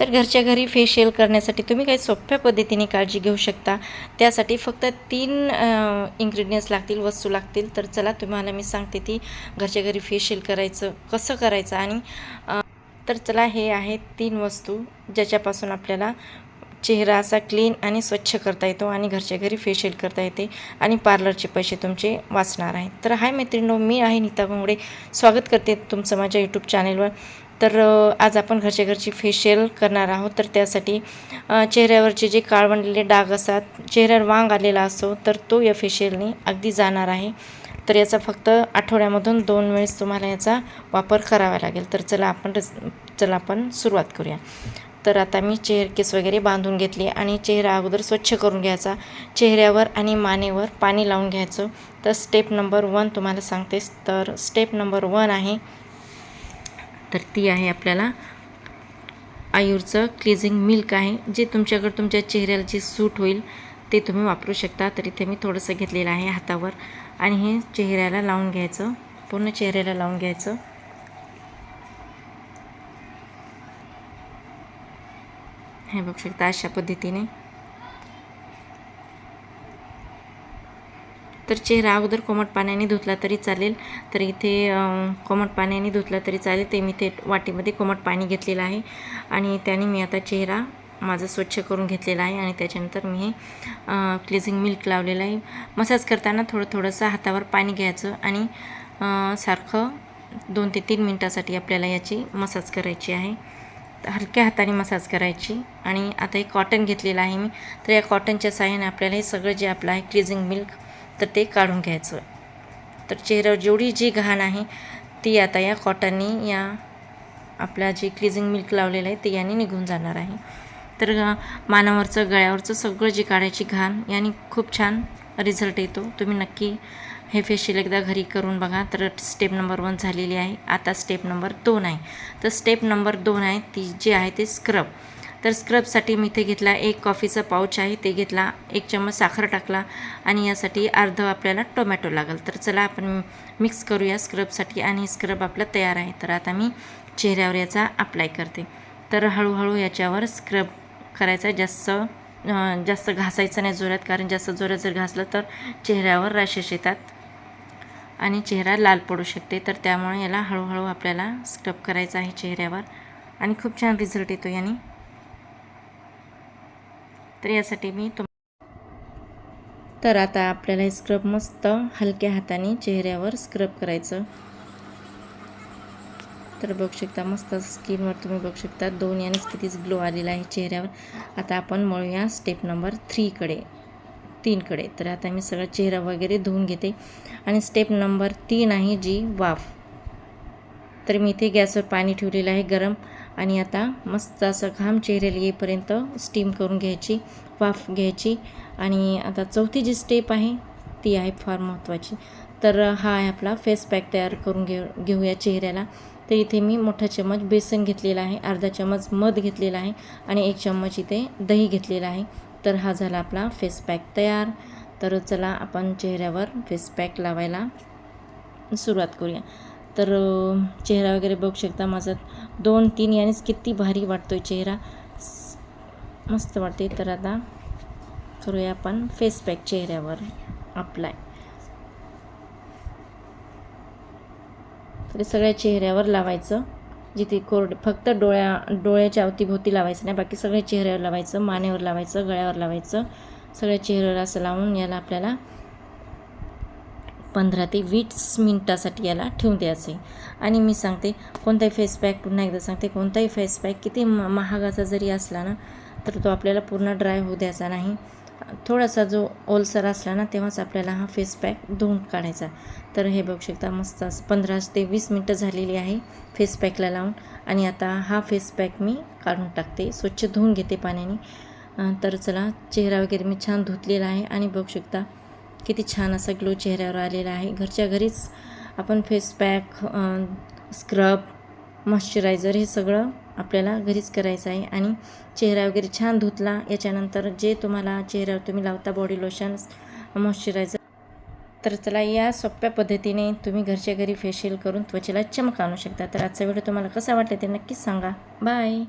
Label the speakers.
Speaker 1: तर घरच्या घरी फेशियल करण्यासाठी तुम्ही काही सोप्या पद्धतीने काळजी घेऊ शकता. त्यासाठी फक्त तीन इन्ग्रेडियंट्स लागतील वस्तू लागतील. तर चला तुम्हाला मी सांगते ती घरच्या घरी फेशियल करायचं कसं करायचं आणि तर चला हे आहेत तीन वस्तू ज्याच्यापासून आपल्याला चेहरा असा क्लीन आणि स्वच्छ करता येतो आणि घरच्या घरी फेशियल करता येते आणि पार्लरचे पैसे तुमचे वाचणार आहेत तर हाय मैत्रिणी मी आहे नीता घोंगडे स्वागत करते तुमचं माझ्या यूट्यूब चॅनेलवर तर आज आपण घरच्या घरची फेशियल करणार आहोत. तर त्यासाठी चेहऱ्यावरचे जे काळवंडलेले डाग असतात चेहऱ्यावर वांग आलेला असतो तर तो या फेशियलने अगदी जाणार आहे. तर याचा फक्त आठवड्यामधून दोन वेळेस तुम्हाला याचा वापर करावा लागेल. तर चला आपण चला आपण सुरुवात करूया. तर आता मी चेहर केस वगैरे बांधून घेतले आणि चेहरा अगोदर स्वच्छ करून घ्यायचा. चेहऱ्यावर आणि मानेवर पाणी लावून घ्यायचं. तर स्टेप नंबर वन तुम्हाला सांगतेस. तर स्टेप नंबर वन आहे तर ती आहे आपल्याला आयूरचं क्लिझिंग मिल्क आहे जे तुमच्याकडे तुमच्या चेहऱ्याला जे सूट होईल ते तुम्ही वापरू शकता. तर इथे मी थोडंसं घेतलेलं आहे हातावर आणि हे चेहऱ्याला लावून घ्यायचं पूर्ण चेहऱ्याला लावून घ्यायचं. हे बघू शकता अशा पद्धतीने. तर चेहरा अगोदर कोमट पाण्याने धुतला तरी चालेल. तर इथे कोमट पाण्याने धुतला तरी चालेल. ते मी ते वाटीमध्ये कोमट पाणी घेतलेलं आहे. आणि त्याने मी आता चेहरा माझा स्वच्छ करून घेतलेला आहे. आणि त्याच्यानंतर मी हे क्लिझिंग मिल्क लावलेलं आहे. मसाज करताना थोडं थोडंसं हातावर पाणी घ्यायचं. आणि सारखं दोन ते तीन मिनटासाठी आपल्याला याची मसाज करायची आहे. हलक्या हाताने मसाज करायची. आणि आता एक कॉटन घेतलेलं आहे मी. तर या कॉटनच्या साहाय्याने आपल्याला हे सगळं जे आपलं आहे क्लिझिंग मिल्क तर ते काढून घ्यायचं. तर चेहऱ्यावर जेवढी जी घाण आहे ती आता या कॉटननी या आपल्या जे क्लिझिंग मिल्क लावलेलं आहे ते याने निघून जाणार आहे. तर मानावरचं गळ्यावरचं सगळं जी काढायची घाण याने खूप छान रिझल्ट येतो. तुम्ही नक्की हे फेशियल एकदा घरी करून बघा. तर स्टेप नंबर वन झालेली आहे. आता स्टेप नंबर दोन आहे. तर स्टेप नंबर दोन आहे ती जी आहे ते स्क्रब. तर स्क्रबसाठी मी इथे घेतला एक कॉफीचा पाऊच आहे ते घेतला एक चम्मच साखर टाकला आणि यासाठी अर्ध आपल्याला टोमॅटो लागेल. तर चला आपण मिक्स करूया स्क्रबसाठी आणि स्क्रब आपला तयार आहे. तर आता मी चेहऱ्यावर याचा अप्लाय करते. तर हळूहळू याच्यावर स्क्रब करायचा जास्त जास्त घासायचं नाही जोरात कारण जास्त जोरात जर घासलं तर चेहऱ्यावर रॅशेस येतात आणि चेहरा लाल पडू शकते. तर त्यामुळे याला हळूहळू आपल्याला स्क्रब करायचं आहे चेहऱ्यावर आणि खूप छान रिझल्ट येतो याने तर यासाठी मी तुम तर आता आपल्याला हे स्क्रब मस्त हलक्या हाताने चेहऱ्यावर स्क्रब करायचं. तर बघू शकता मस्त स्किनवर तुम्ही बघू शकता दोन यानेच कितीच ग्लो आलेला आहे चेहऱ्यावर. आता आपण मळूया स्टेप नंबर थ्रीकडे तीनकडे तर आता मी सगळा चेहरा वगैरे धुवून घेते. आणि स्टेप नंबर तीन आहे जी वाफ. तर मी इथे गॅसवर पाणी ठेवलेलं आहे गरम. आणि आता मस्त असं घाम चेहऱ्याला येईपर्यंत स्टीम करून घ्यायची वाफ घ्यायची. आणि आता चौथी जी स्टेप आहे ती आहे फार महत्त्वाची तर हा आहे आपला फेस पॅक तयार करून घेऊ घेऊया चेहऱ्याला. तर इथे मी मोठा चम्मच बेसन घेतलेला आहे अर्धा चम्मच मध घेतलेला आहे आणि एक चम्मच इथे दही घेतलेला आहे. तर हा झाला आपला फेस पॅक तयार. तर चला आपण चेहऱ्यावर फेस पॅक लावायला सुरुवात करूया. तर चेहरा वगैरे बघू शकता माझा. दोन तीन यानेच किती भारी वाटतो आहे चेहरा. मस्त वाटते तर आता करूया आपण फेस पॅक चेहऱ्यावर अप्लाय तर सगळ्या चेहऱ्यावर लावायचं. जिथे कोरडे फक्त डोळ्या डोळ्याच्या अवतीभोवती लावायचं नाही. बाकी सगळ्या चेहऱ्यावर लावायचं मानेवर लावायचं गळ्यावर लावायचं. सगळ्या चेहऱ्यावर असं लावून याला आपल्याला पंधरा ते वीस मिनटासाठी याला ठेवून द्यायचं. आहे आणि मी सांगते कोणताही फेस पॅक पुन्हा एकदा सांगते कोणताही फेस पॅक किती म महागाचा जरी असला ना तर तो आपल्याला पूर्ण ड्राय होऊ द्यायचा नाही. थोडासा जो ओलसर असला ना तेव्हाच आपल्याला हा फेस पॅक धुवून काढायचा. तर हे बघू शकता मस्त असं पंधरा ते वीस मिनटं झालेली आहे फेस पॅकला लावून. आणि आता हा फेस पॅक मी काढून टाकते स्वच्छ धुवून घेते पाण्याने. तर चला चेहरा वगैरे मी छान धुतलेला आहे. आणि बघू शकता किती छान असा ग्लो चेहऱ्यावर आलेला आहे. घरच्या घरीच आपण फेस पॅक स्क्रब मॉइश्चरायझर हे सगळं आपल्याला घरीच करायचं आहे. आणि चेहरा वगैरे छान धुतला याच्यानंतर जे तुम्हाला चेहऱ्यावर तुम्ही लावता बॉडी लोशन मॉइश्चरायझर तर चला या सोप्या पद्धतीने तुम्ही घरच्या घरी फेशियल करून त्वचेला चमक आणू शकता. तर आजचा व्हिडिओ तुम्हाला कसा वाटला ते नक्कीच सांगा. बाय